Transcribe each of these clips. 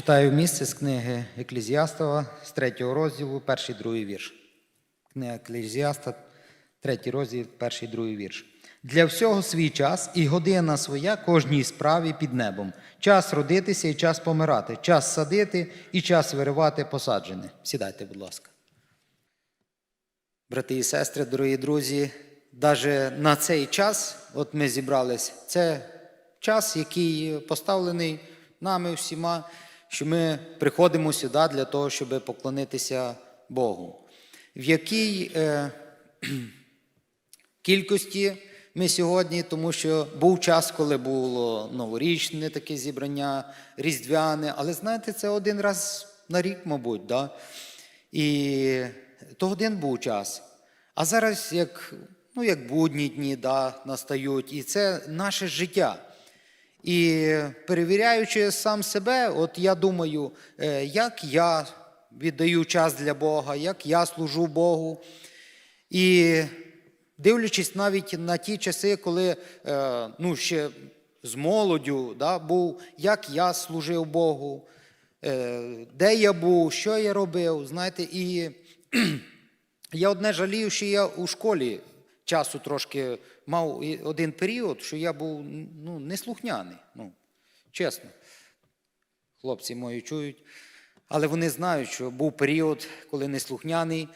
Читаю місце з книги Еклезіастова з третього розділу, перший другий вірш. Книга Еклезіаста, третій розділ, перший другий вірш. Для всього свій час і година своя кожній справі під небом. Час родитися і час помирати, час садити і час виривати посаджене. Сідайте, будь ласка. Брати і сестри, дорогі друзі, навіть на цей час, от ми зібрались, це час, який поставлений нами всіма, що ми приходимо сюди для того, щоб поклонитися Богу. В якій е, кількості ми сьогодні, тому що був час, коли було новорічне таке зібрання, різдвяне, але знаєте, це один раз на рік, мабуть. Да? І то один був час. А зараз як, ну, як будні дні да, настають, і це наше життя. І перевіряючи сам себе, от я думаю, е, як я віддаю час для Бога, як я служу Богу. І дивлячись навіть на ті часи, коли е, ну, ще з молоддю да, був, як я служив Богу, е, де я був, що я робив, знаєте, і я одне жалію, що я у школі часу трошки мав один період, що я був ну, неслухняний. Ну, чесно. Хлопці мої чують. Але вони знають, що був період, коли неслухняний,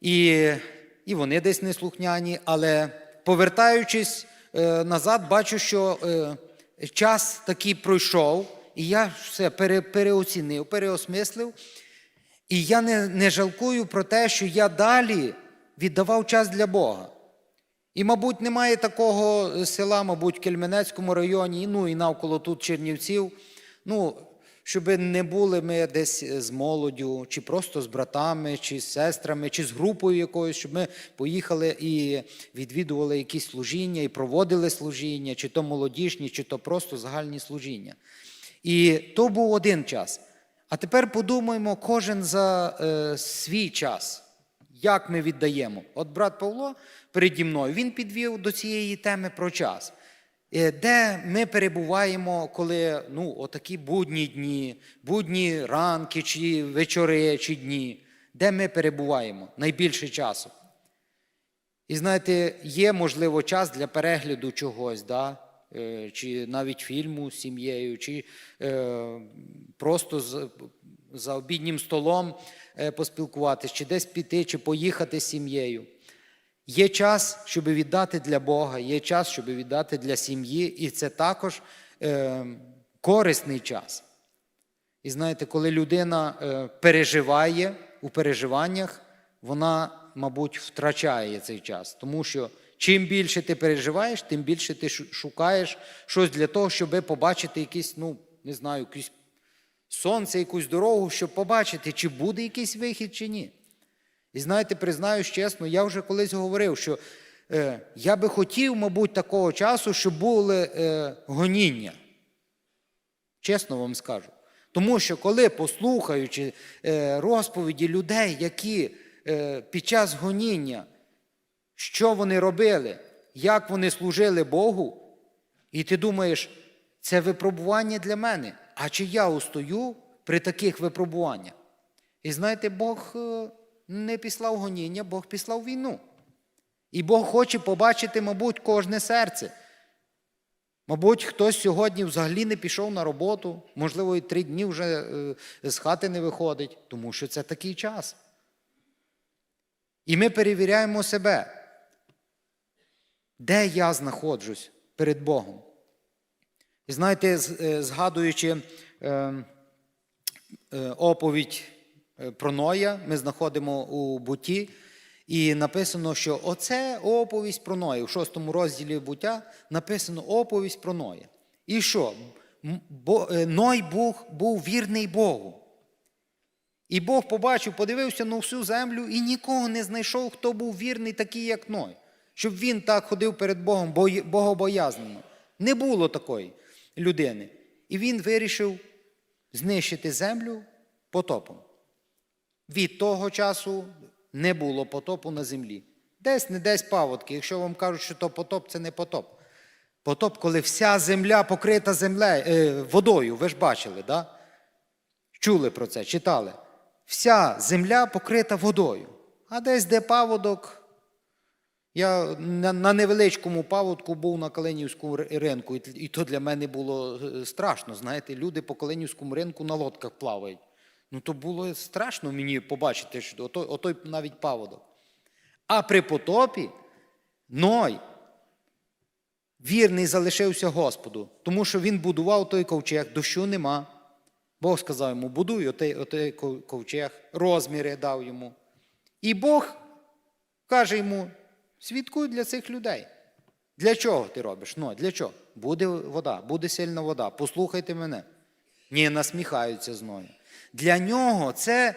і, і вони десь неслухняні. Але повертаючись е, назад, бачу, що е, час такий пройшов, і я все пере, переоцінив, переосмислив. І я не, не жалкую про те, що я далі віддавав час для Бога. І, мабуть, немає такого села, мабуть, в Кельменецькому районі, ну і навколо тут Чернівців, ну, щоб не були ми десь з молоддю, чи просто з братами, чи з сестрами, чи з групою якоюсь, щоб ми поїхали і відвідували якісь служіння, і проводили служіння, чи то молодіжні, чи то просто загальні служіння. І то був один час. А тепер подумаємо кожен за е, свій час, як ми віддаємо. От брат Павло переді мною він підвів до цієї теми про час. Е, Де ми перебуваємо, коли ну, отакі будні дні, будні ранки, чи вечори, чи дні, де ми перебуваємо найбільше часу. І знаєте, є, можливо, час для перегляду чогось, да? Е, чи навіть фільму з сім'єю, чи е, просто з, за обіднім столом е, поспілкуватись, чи десь піти, чи поїхати з сім'єю. Є час, щоб віддати для Бога, є час, щоб віддати для сім'ї, і це також е, корисний час. І знаєте, коли людина е, переживає у переживаннях, вона, мабуть, втрачає цей час. Тому що чим більше ти переживаєш, тим більше ти шукаєш щось для того, щоб побачити якийсь, ну, не знаю, якийсь сонце, якусь дорогу, щоб побачити, чи буде якийсь вихід, чи ні. І знаєте, признаюсь чесно, я вже колись говорив, що е, я би хотів, мабуть, такого часу, щоб були е, гоніння. Чесно вам скажу. Тому що коли послухаючи е, розповіді людей, які е, під час гоніння, що вони робили, як вони служили Богу, і ти думаєш, це випробування для мене. А чи я устою при таких випробуваннях? І знаєте, Бог е, не післав гоніння, Бог післав війну. І Бог хоче побачити, мабуть, кожне серце. Мабуть, хтось сьогодні взагалі не пішов на роботу, можливо, і три дні вже е, з хати не виходить, тому що це такий час. І ми перевіряємо себе, де я знаходжусь перед Богом. І знаєте, е, згадуючи е, е, оповідь про Ноя, ми знаходимо у буті, і написано, що оце оповість про Ноя. У шостому розділі буття написано оповість про Ноя. І що? Бо, е, Ной був, був вірний Богу. І Бог побачив, подивився на всю землю і нікого не знайшов, хто був вірний, такий, як Ной. Щоб він так ходив перед Богом, богобоязненно. Не було такої людини. І він вирішив знищити землю потопом. Від того часу не було потопу на землі. Десь не десь паводки. Якщо вам кажуть, що то потоп, це не потоп. Потоп, коли вся земля покрита землею, е, водою, ви ж бачили, да? чули про це, читали. Вся земля покрита водою. А десь де паводок. Я на, невеличкому паводку був на Калинівському ринку, і, і то для мене було е, страшно. Знаєте, люди по Калинівському ринку на лодках плавають. Ну то було страшно мені побачити, що отой, отой навіть паводок. А при потопі Ной вірний залишився Господу, тому що він будував той ковчег, дощу нема. Бог сказав йому, будуй отей, отей ковчег, розміри дав йому. І Бог каже йому: свідкуй для цих людей. Для чого ти робиш? Ну, для чого? Буде вода, буде сильна вода. Послухайте мене. Ні, насміхаються з мною. Для нього це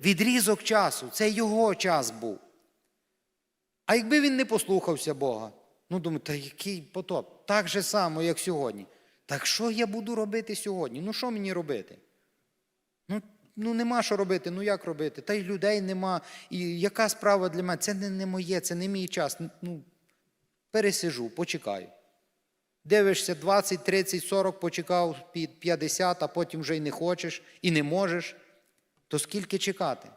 відрізок часу, це його час був. А якби він не послухався Бога, ну думаю, та який потоп? Так же само, як сьогодні. Так що я буду робити сьогодні? Ну що мені робити? Ну, ну нема що робити, ну як робити? Та й людей нема. І яка справа для мене? Це не, не моє, це не мій час. Ну, пересижу, почекаю. Дивишся, 20, 30, 40 почекав під 50, а потім вже й не хочеш і не можеш. То скільки чекати?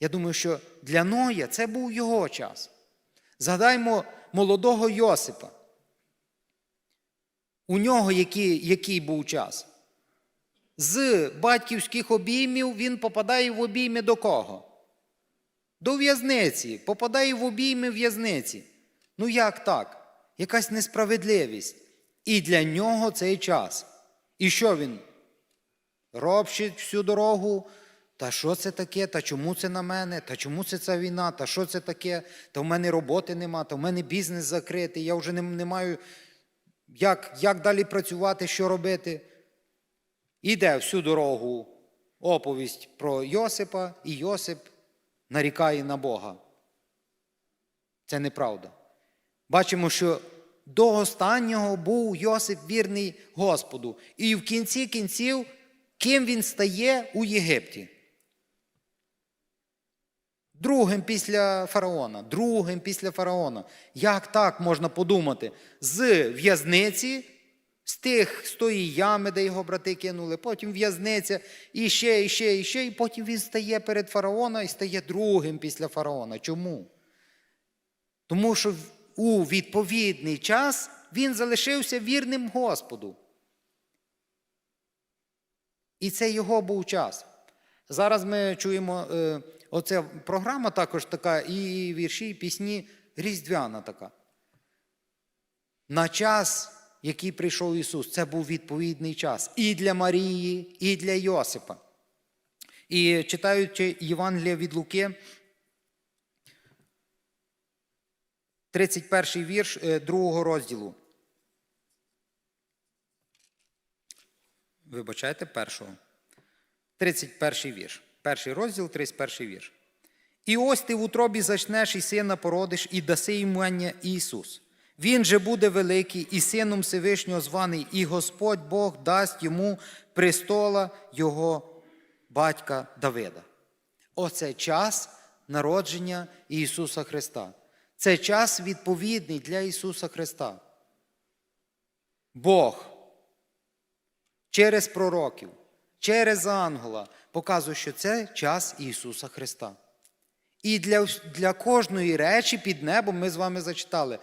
Я думаю, що для Ноя це був його час. Згадаймо молодого Йосипа. У нього який, який був час? З батьківських обіймів він попадає в обійми до кого? До в'язниці. Попадає в обійми в'язниці. Ну як так? Якась несправедливість. І для нього цей час. І що він? Ропщить всю дорогу. Та що це таке? Та чому це на мене? Та чому це ця війна? Та що це таке? Та в мене роботи нема, та в мене бізнес закритий, я вже не, не маю як, як далі працювати, що робити. Іде всю дорогу оповість про Йосипа, і Йосип нарікає на Бога. Це неправда. Бачимо, що до останнього був Йосип вірний Господу. І в кінці кінців, ким він стає у Єгипті? Другим після фараона, другим після фараона. Як так можна подумати? З в'язниці, з тих з тої ями, де його брати кинули, потім в'язниця, і ще, і ще, і ще, і потім він стає перед фараона і стає другим після фараона. Чому? Тому що у відповідний час він залишився вірним Господу. І це його був час. Зараз ми чуємо, е, оця програма також така, і вірші, і пісні різдвяна така. На час, який прийшов Ісус, це був відповідний час і для Марії, і для Йосипа. І читаючи Євангелія від Луки, 31 вірш е, другого розділу. Вибачайте, першого. 31 вірш. Перший розділ, 31 вірш. І ось ти в утробі зачнеш і сина породиш, і даси йому Ісус. Він же буде великий, і сином Всевишнього званий, і Господь Бог дасть йому престола його батька Давида. Оце час народження Ісуса Христа. Це час відповідний для Ісуса Христа. Бог через пророків, через ангела показує, що це час Ісуса Христа. І для, для кожної речі під небом ми з вами зачитали.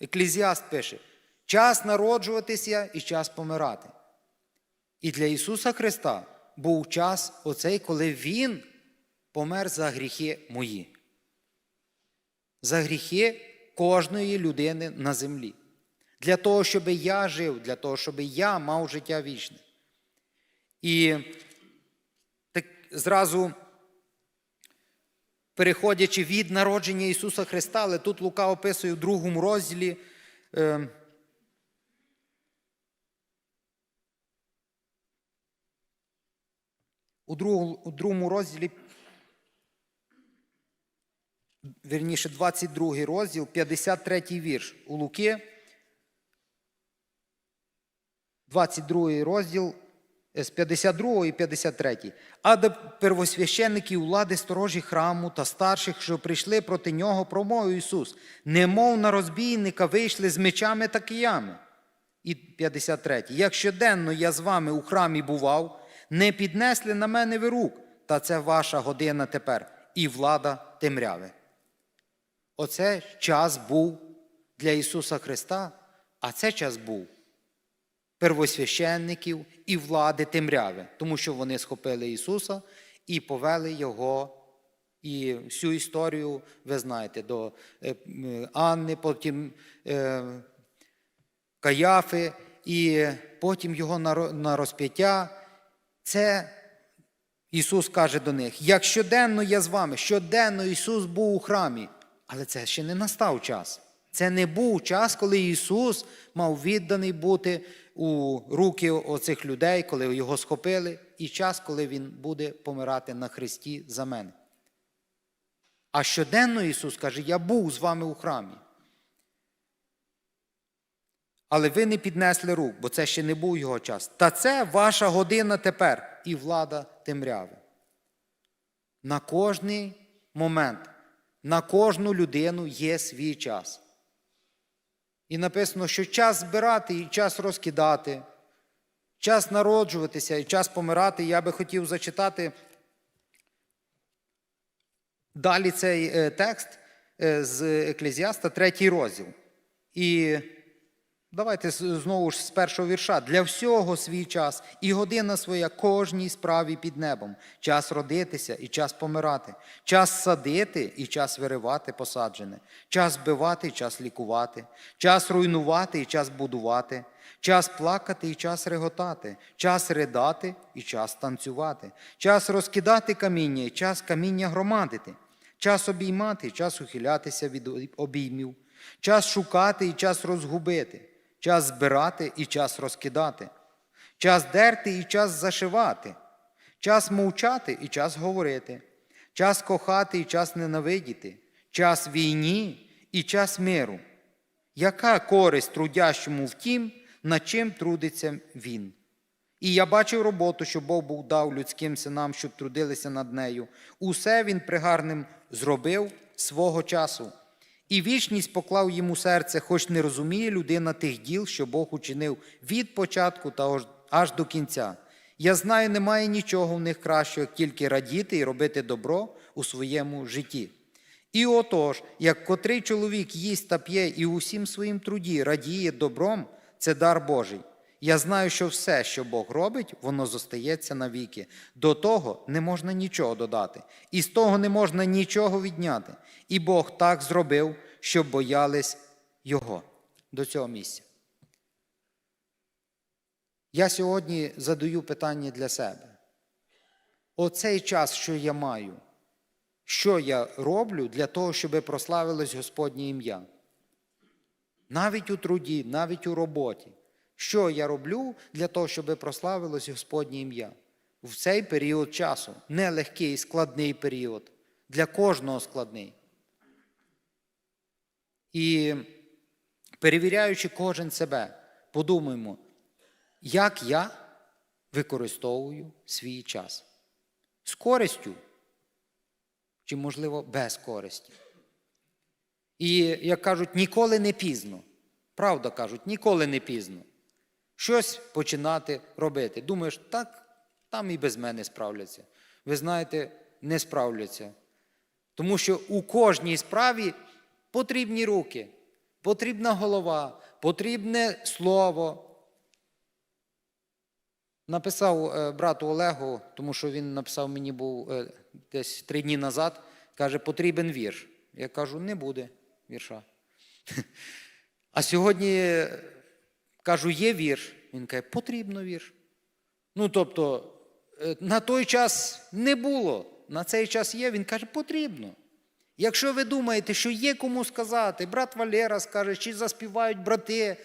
Еклезіаст пише: час народжуватися і час помирати. І для Ісуса Христа був час оцей, коли Він помер за гріхи мої. За гріхи кожної людини на землі. Для того, щоб я жив, для того, щоб я мав життя вічне. І так зразу переходячи від народження Ісуса Христа, але тут Лука описує в другому розділі. е, у, у другому розділі, вірніше, 22 розділ, 53 вірш у Луки. 22 розділ з 52 і 53. А до первосвященників влади сторожі храму та старших, що прийшли проти нього, промовив Ісус, немов на розбійника вийшли з мечами та киями. І 53. Як щоденно я з вами у храмі бував, не піднесли на мене ви рук, та це ваша година тепер, і влада темряви. Оце час був для Ісуса Христа, а це час був первосвященників і влади темряви, тому що вони схопили Ісуса і повели Його. І всю історію ви знаєте до е, Анни, потім е, Каяфи, і потім його на ро- на розп'яття. Це Ісус каже до них: як щоденно я з вами, щоденно Ісус був у храмі, але це ще не настав час. Це не був час, коли Ісус мав відданий бути у руки оцих людей, коли його схопили, і час, коли Він буде помирати на Христі за мене. А щоденно Ісус каже: Я був з вами у храмі. Але ви не піднесли рук, бо це ще не був його час. Та це ваша година тепер і влада темряви. На кожний момент, на кожну людину є свій час. І написано, що час збирати і час розкидати, час народжуватися і час помирати. Я би хотів зачитати далі цей е, текст е, з Еклезіаста, третій розділ. І давайте знову ж з першого вірша. Для всього свій час і година своя кожній справі під небом. Час родитися і час помирати, час садити і час виривати посаджене, час вбивати і час лікувати, час руйнувати і час будувати, час плакати і час реготати, час ридати і час танцювати, час розкидати каміння і час каміння громадити, час обіймати і час ухилятися від обіймів, час шукати і час розгубити, час збирати і час розкидати, час дерти і час зашивати, час мовчати і час говорити, час кохати і час ненавидіти, час війні і час миру. Яка користь трудящому в тім, над чим трудиться він? І я бачив роботу, що Бог Бог дав людським синам, щоб трудилися над нею. Усе він пригарним зробив свого часу. І вічність поклав йому серце, хоч не розуміє людина тих діл, що Бог учинив від початку та аж- до кінця. Я знаю, немає нічого в них кращого, як тільки радіти і робити добро у своєму житті. І отож, як котрий чоловік їсть та п'є і усім своїм труді радіє добром, це дар Божий. Я знаю, що все, що Бог робить, воно зостається навіки. До того не можна нічого додати, і з того не можна нічого відняти. І Бог так зробив, щоб боялись Його до цього місця. Я сьогодні задаю питання для себе. Оцей час, що я маю, що я роблю для того, щоб прославилось Господнє ім'я? Навіть у труді, навіть у роботі. Що я роблю для того, щоб прославилось Господнє ім'я? В цей період часу нелегкий, складний період, для кожного складний. І перевіряючи кожен себе, подумаймо, як я використовую свій час. З користю чи, можливо, без користі. І, як кажуть, ніколи не пізно. Правда кажуть, ніколи не пізно. Щось починати робити. Думаєш, так, там і без мене справляться. Ви знаєте, не справляться. Тому що у кожній справі потрібні руки, потрібна голова, потрібне слово. Написав е, брату Олегу, тому що він написав мені був е, десь три дні назад, каже, потрібен вірш. Я кажу, не буде вірша. А сьогодні кажу, є вірш. Він каже, потрібно вірш. Ну, тобто, е, на той час не було, на цей час є, він каже, потрібно. Якщо ви думаєте, що є кому сказати, брат Валера скаже, чи заспівають брати,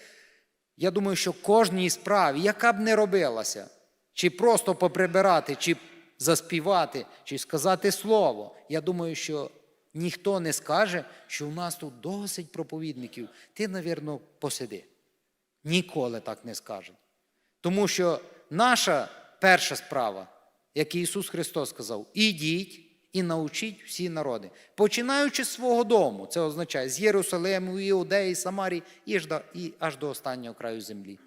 я думаю, що кожній справі, яка б не робилася, чи просто поприбирати, чи заспівати, чи сказати слово, я думаю, що ніхто не скаже, що у нас тут досить проповідників. Ти, навірно, посиди. Ніколи так не скаже. Тому що наша перша справа, як Ісус Христос сказав, ідіть і научіть всі народи, починаючи з свого дому, це означає з Єрусалиму, Іудеї, Самарії і аж до- останнього краю землі.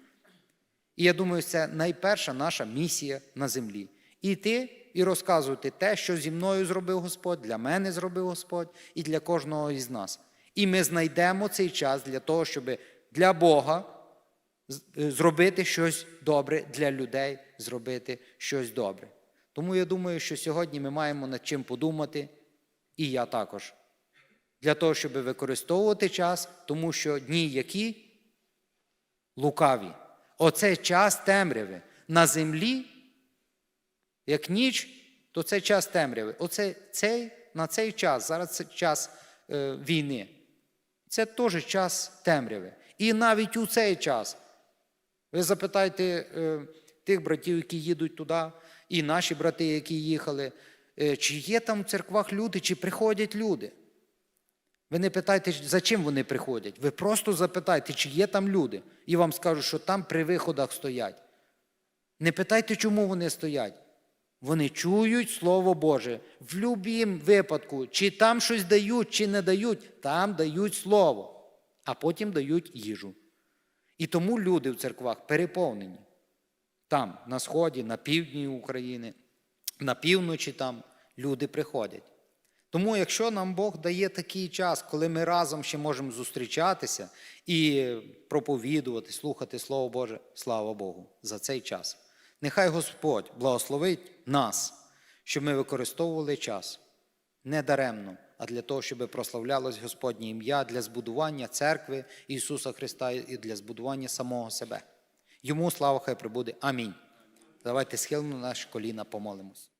І я думаю, це найперша наша місія на землі. Іти і розказувати те, що зі мною зробив Господь, для мене зробив Господь і для кожного із нас. І ми знайдемо цей час для того, щоб для Бога зробити щось добре для людей, зробити щось добре. Тому я думаю, що сьогодні ми маємо над чим подумати, і я також, для того, щоб використовувати час, тому що дні які лукаві. Оце час темряви. На землі, як ніч, то це час темряви. Оце цей, на цей час, зараз це час е, війни. Це теж час темряви. І навіть у цей час ви запитайте е, тих братів, які їдуть туди, і наші брати, які їхали, е, чи є там в церквах люди, чи приходять люди. Ви не питайте, за чим вони приходять. Ви просто запитайте, чи є там люди. І вам скажуть, що там при виходах стоять. Не питайте, чому вони стоять. Вони чують Слово Боже. В будь-якому випадку, чи там щось дають, чи не дають, там дають Слово, а потім дають їжу. І тому люди в церквах переповнені. Там, на сході, на півдні України, на півночі там люди приходять. Тому, якщо нам Бог дає такий час, коли ми разом ще можемо зустрічатися і проповідувати, слухати Слово Боже, слава Богу, за цей час. Нехай Господь благословить нас, щоб ми використовували час не даремно, а для того, щоб прославлялось Господнє ім'я для збудування церкви Ісуса Христа і для збудування самого себе. Йому слава хай прибуде. Амінь. Давайте схилимо наші коліна, помолимось.